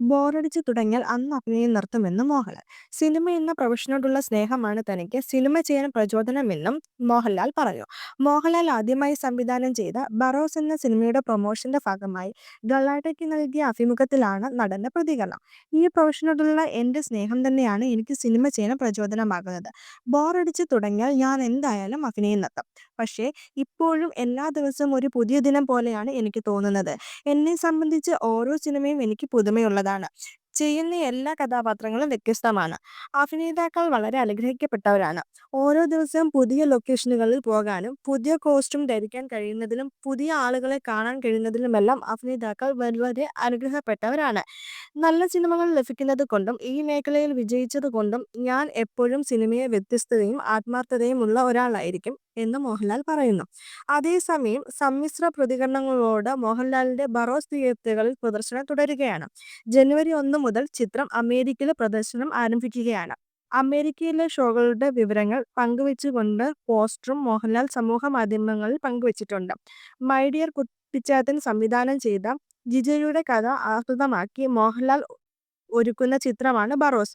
ബോറടിച്ചു തുടങ്ങിയാൽ അന്ന് അഭിനയം നിർത്തുമെന്ന് മോഹൻലാൽ. സിനിമ എന്ന പ്രൊഫഷനോടുള്ള സ്നേഹമാണ് തനിക്ക്. സിനിമ ചെയ്യാൻ പ്രചോദനമെന്നും മോഹൻലാൽ പറഞ്ഞു. മോഹൻലാൽ ആദ്യമായി സംവിധാനം ചെയ്ത ബറോസ് എന്ന സിനിമയുടെ പ്രൊമോഷന്റെ ഭാഗമായി ഗള്ളാട്ടയ്ക്ക് നൽകിയ അഭിമുഖത്തിലാണ് നടന്റെ പ്രതികരണം. ഈ പ്രൊഫഷനോടുള്ള എന്റെ സ്നേഹം തന്നെയാണ് എനിക്ക് സിനിമ ചെയ്യാൻ പ്രചോദനമാകുന്നത്. ബോറടിച്ചു തുടങ്ങിയാൽ ഞാൻ എന്തായാലും അഭിനയം നിർത്തും. പക്ഷേ ഇപ്പോഴും എല്ലാ ദിവസവും ഒരു പുതിയ ദിനം പോലെയാണ് എനിക്ക് തോന്നുന്നത്. എന്നെ സംബന്ധിച്ച് ഓരോ സിനിമയും എനിക്ക് പുതുമയുള്ളതാണ്. ചെയ്യുന്ന എല്ലാ കഥാപാത്രങ്ങളും വ്യത്യസ്തമാണ്. അഭിനേതാക്കൾ വളരെ അനുഗ്രഹിക്കപ്പെട്ടവരാണ്. ഓരോ ദിവസവും പുതിയ ലൊക്കേഷനുകളിൽ പോകാനും പുതിയ കോസ്റ്റ്യൂം ധരിക്കാൻ കഴിയുന്നതിലും പുതിയ ആളുകളെ കാണാൻ കഴിയുന്നതിലുമെല്ലാം അഭിനേതാക്കൾ വളരെ അനുഗ്രഹപ്പെട്ടവരാണ്. നല്ല സിനിമകൾ ലഭിക്കുന്നത് കൊണ്ടും ഈ മേഖലയിൽ വിജയിച്ചത് കൊണ്ടും ഞാൻ എപ്പോഴും സിനിമയെ വ്യത്യസ്തതയും ആത്മാർത്ഥതയും ഉള്ള ഒരാളായിരിക്കും. എന്ന് മോഹൻലാൽ പറയുന്നു. അതേസമയം സമ്മിശ്ര പ്രതികരണങ്ങളോട് മോഹൻലാലിന്റെ ബറോസ് തിയേറ്ററുകളിൽ പ്രദർശനം തുടരുകയാണ്. ജനുവരി ഒന്ന് മുതൽ ചിത്രം അമേരിക്കയിലെ പ്രദർശനം ആരംഭിക്കുകയാണ്. അമേരിക്കയിലെ ഷോകളുടെ വിവരങ്ങൾ പങ്കുവെച്ചുകൊണ്ട് പോസ്റ്ററും മോഹൻലാൽ സമൂഹ മാധ്യമങ്ങളിൽ പങ്കുവച്ചിട്ടുണ്ട്. മൈഡിയർ കുട്ടിച്ചാത്തൻ സംവിധാനം ചെയ്ത ജിജയുടെ കഥ ആസ്പദമാക്കി മോഹൻലാൽ ഒരുക്കുന്ന ചിത്രമാണ് ബറോസ്.